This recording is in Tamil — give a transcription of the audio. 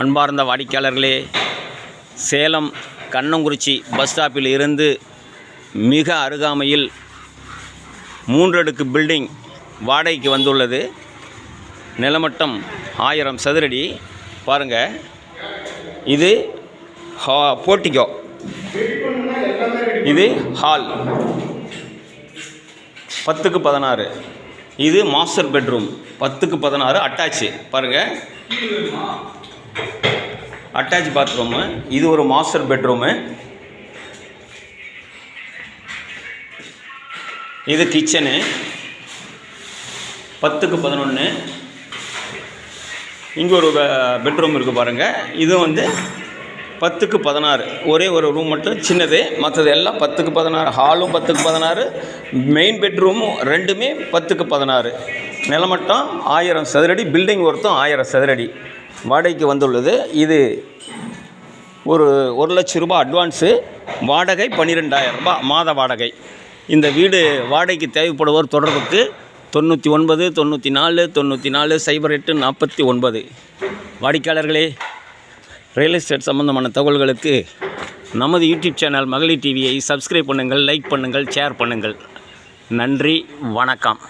அன்பார்ந்த வாடிக்கையாளர்களே சேலம் கண்ணங்குறிச்சி பஸ் ஸ்டாப்பில் இருந்து மிக அருகாமையில் மூன்றடுக்கு பில்டிங் வாடகைக்கு வந்துள்ளது. நிலமட்டம் ஆயிரம் சதுரடி. பாருங்கள் இது ஹா போர்ட்டிகோ. இது ஹால். பத்துக்கு பதினாறு. இது மாஸ்டர் பெட்ரூம். பத்துக்கு பதினாறு அட்டாச்சு. பாருங்கள் அட்டாச் பாத்ரூமு இது ஒரு மாஸ்டர் பெட்ரூமு இது கிச்சனு பத்துக்கு பதினொன்று இங்கே ஒரு பெட்ரூம் இருக்குது பாருங்கள் இது வந்து பத்துக்கு பதினாறு. ஒரே ஒரு ரூம் மட்டும் சின்னது. மற்றது எல்லாம் பத்துக்கு பதினாறு. ஹாலும் பத்துக்கு பதினாறு. மெயின் பெட்ரூமும் ரெண்டுமே பத்துக்கு பதினாறு. நிலமட்டம் ஆயிரம் சதுரடி பில்டிங் ஒருத்தம் ஆயிரம் சதுரடி. வாடகைக்கு வந்துள்ளது. இது ஒரு ஒரு லட்ச ரூபாய் அட்வான்ஸு வாடகை பன்னிரெண்டாயிரம் ரூபாய் மாத வாடகை. இந்த வீடு வாடகைக்கு தேவைப்படுவோர் தொடர்புக்கு தொண்ணூற்றி ஒன்பது தொண்ணூற்றி நாலு தொண்ணூற்றி நாலு சைபர் எட்டு நாற்பத்தி ஒன்பது. வாடிக்கையாளர்களே ரியல் எஸ்டேட் சம்பந்தமான தகவல்களுக்கு நமது யூடியூப் சேனல் மகளிர் டிவியை சப்ஸ்கிரைப் பண்ணுங்கள் லைக் பண்ணுங்கள் ஷேர் பண்ணுங்கள். நன்றி வணக்கம்.